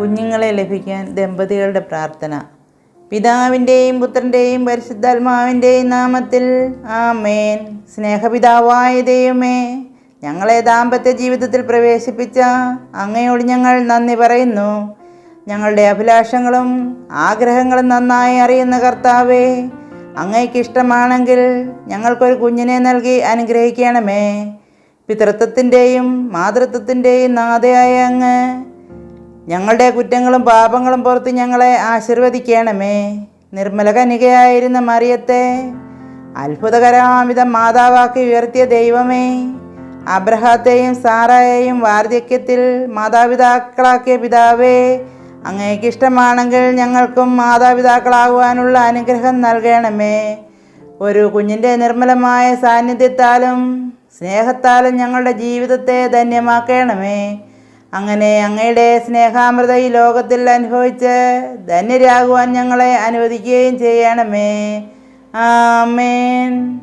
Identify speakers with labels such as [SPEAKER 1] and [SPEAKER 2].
[SPEAKER 1] കുഞ്ഞുങ്ങളെ ലഭിക്കാൻ ദമ്പതികളുടെ പ്രാർത്ഥന. പിതാവിന്റെയും പുത്രന്റെയും പരിശുദ്ധാത്മാവിന്റെയും നാമത്തിൽ ആമേൻ. സ്നേഹപിതാവായ ദൈവമേ ഞങ്ങളെ ദാമ്പത്യ ജീവിതത്തിൽ പ്രവേശിപ്പിച്ച അങ്ങയോട് ഞങ്ങൾ നന്ദി പറയുന്നു. ഞങ്ങളുടെ അഭിലാഷങ്ങളും ആഗ്രഹങ്ങളും നന്നായി അറിയുന്ന കർത്താവേ അങ്ങയ്ക്ക് ഇഷ്ടമാണെങ്കിൽ ഞങ്ങൾക്കൊരു കുഞ്ഞിനെ നൽകി അനുഗ്രഹിക്കണമേ. പിതൃത്വത്തിന്റെയും മാതൃത്വത്തിന്റെയും നാഥയായ അങ്ങ് ഞങ്ങളുടെ കുറ്റങ്ങളും പാപങ്ങളും പുറത്ത് ഞങ്ങളെ ആശീർവദിക്കണമേ. നിർമ്മല കനികയായിരുന്ന മറിയത്തെ അത്ഭുതകരാമിതം മാതാവാക്കി ഉയർത്തിയ ദൈവമേ അബ്രഹാത്തെയും സാറായെയും വാർദ്ധക്യത്തിൽ മാതാപിതാക്കളാക്കിയ പിതാവേ അങ്ങേക്ക് ഇഷ്ടമാണെങ്കിൽ ഞങ്ങൾക്കും മാതാപിതാക്കളാകുവാനുള്ള അനുഗ്രഹം നൽകണമേ. ഒരു കുഞ്ഞിന്റെ നിർമ്മലമായ സാന്നിധ്യത്താലും സ്നേഹത്താലും ഞങ്ങളുടെ ജീവിതത്തെ ധന്യമാക്കണമേ. അങ്ങനെ അങ്ങയുടെ സ്നേഹാമൃത ഈ ലോകത്തിൽ അനുഭവിച്ച് ധന്യരാകുവാൻ ഞങ്ങളെ അനുവദിക്കുകയും ചെയ്യണമേ. ആമേൻ.